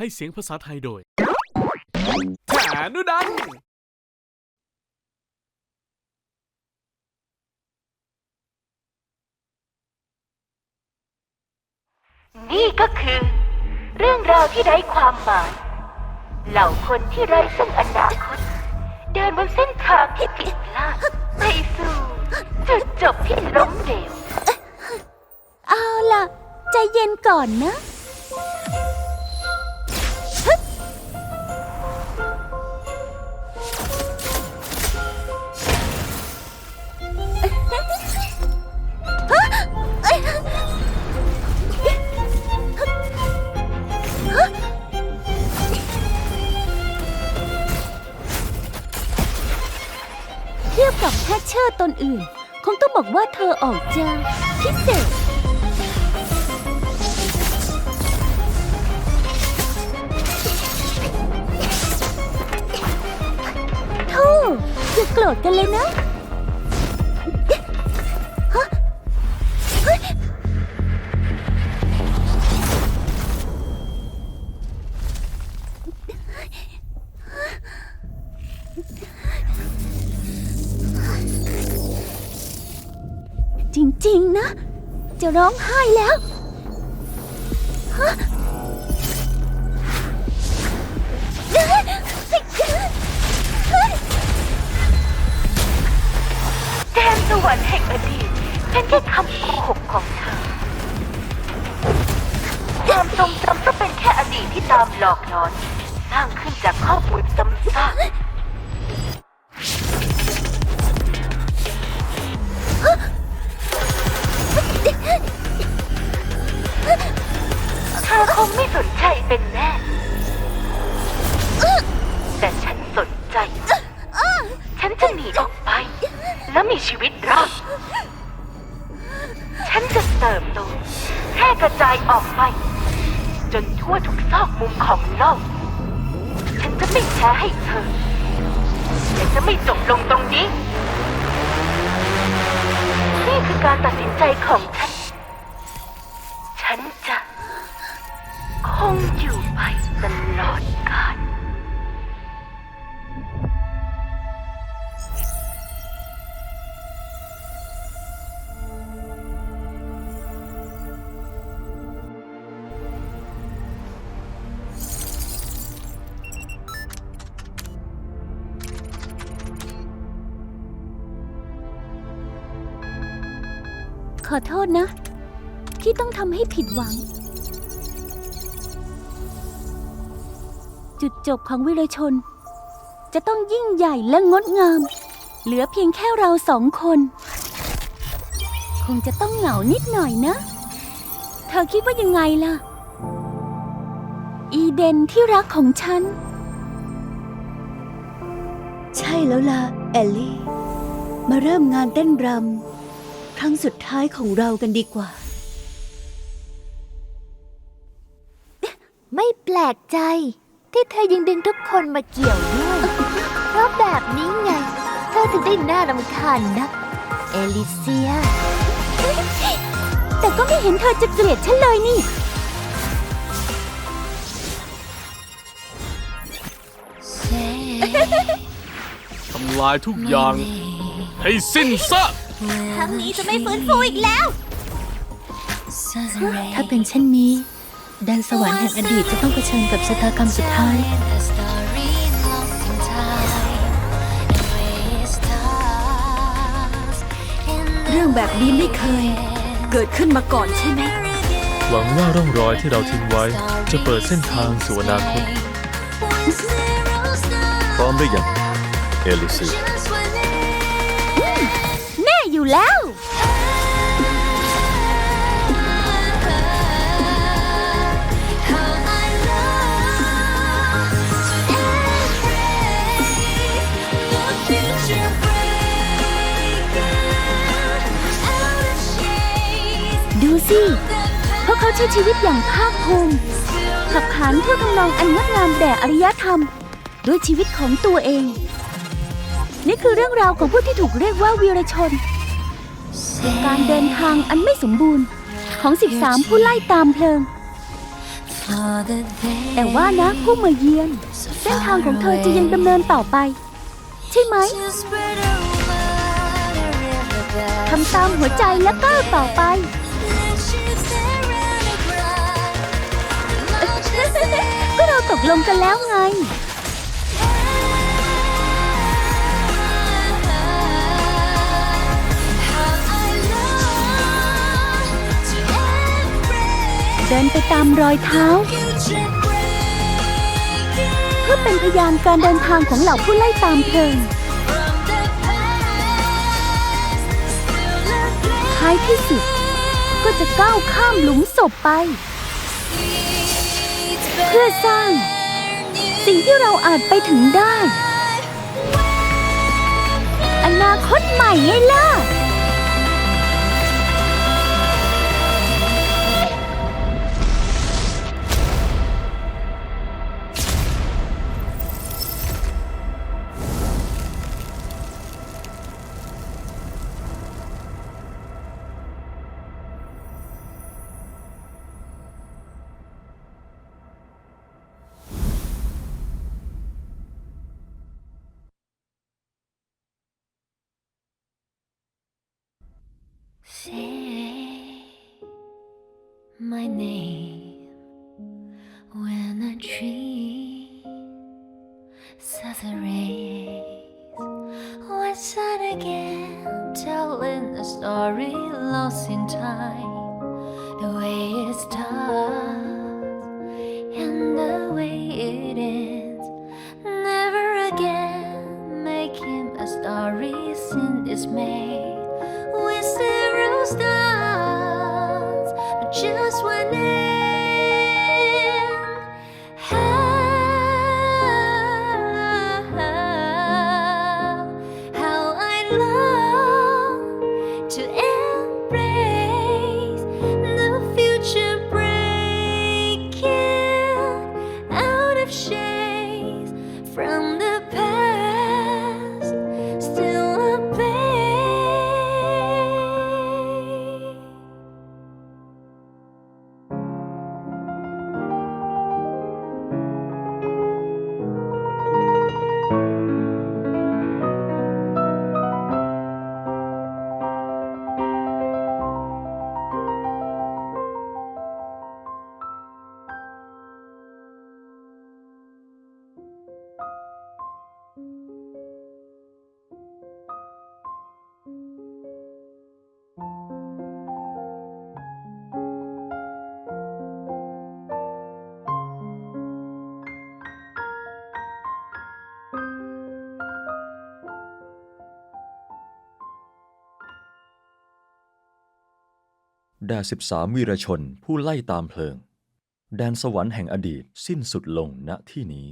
ให้เสียงภาษาไทยโดยแขนุดัน นี่ก็คือ เรื่องราวที่ไร้ความหมาย เหล่าคนที่ไร้ซึ่งอนาคต เดินบนเส้นทางที่ผิดพลาดไปสู่จุดจบที่ล้มเหลวเอาล่ะ ใจเย็นก่อนนะ ทียบกับแพชเชอร์ตนอื่น คงต้องบอกว่าเธอออกจะพิเศษ โธ่อย่าโกรธกันเลยนะ จริงๆนะ จะร้องไห้แล้วแดนสวรรค์แห่งอดีตเป็นแค่คำโกหกของเธอความทรงจำก็เป็นแค่อดีตที่ตามหลอกหลอน สร้างขึ้นจากข้อมูลซ้ำซาก เติบโตแพร่กระจายออกไป จนทั่วทุกซอกมุมของโลก ฉันจะไม่แพ้ให้เธอฉันจะไม่จบลงตรงนี้ นี่คือการตัดสินใจของฉัน ขอโทษนะ ที่ต้องทำให้ผิดหวัง จุดจบของวิรชน จะต้องยิ่งใหญ่และงดงาม เหลือเพียงแค่เราสองคน คงจะต้องเหงานิดหน่อยนะ เธอคิดว่ายังไงล่ะ อีเดนที่รักของฉัน ใช่แล้วล่ะ แอลลี่ มาเริ่มงานเต้นรำ ครั้งสุดท้ายของเรากันดีกว่า ไม่แปลกใจ ที่เธอยังดึงทุกคนมาเกี่ยวด้วย เพราะแบบนี้ไง เธอถึงได้น่ารำคาญนักเอลิเซีย แต่ก็ไม่เห็นเธอจะเกลียดฉันเลยนี่ ทำลายทุกอย่าง ให้สิ้นซะ ครั้งนี้จะไม่ฟื้นฟูอีกแล้ว ถ้าเป็นเช่นนี้แดนสวรรค์แห่งอดีตจะต้องเผชิญกับชะตากรรมสุดท้าย เรื่องแบบนี้ไม่เคย เกิดขึ้นมาก่อนใช่ไหม หวังว่าร่องรอยที่เราทิ้งไว้จะเปิดเส้นทางสู่อนาคตพร้อมหรือยังเอลิซี แล้ว ดูสิ พวกเขาใช้ชีวิตอย่างภาคภูมิขับขานทั่วทำนองอันงดงามแด่อารยธรรม ด้วยชีวิตของตัวเอง นี่คือเรื่องราวของผู้ที่ถูกเรียกว่าวีรชน การเดินทางอันไม่สมบูรณ์ของ 13 ผู้ไล่ตามเพลิง แต่ว่านะผู้มาเยือน เส้นทางของเธอจะยังดำเนินต่อไป ใช่ไหมทำตามหัวใจและก้าวต่อไป ก็เราตกลงกันแล้วไง เดินไปตามรอยเท้า เพื่อเป็นพยานการเดินทางของเหล่าผู้ไล่ตามเพลิงท้ายที่สุด ก็จะก้าวข้ามหลุมศพไป เพื่อสร้าง สิ่งที่เราอาจไปถึงได้ อนาคตใหม่ไงล่ะ my name when a tree says a race. That again? Telling a story lost in time. The way it's starts แด่13 วีรชนผู้ไล่ตามเพลิง แดนสวรรค์แห่งอดีตสิ้นสุดลงณที่นี้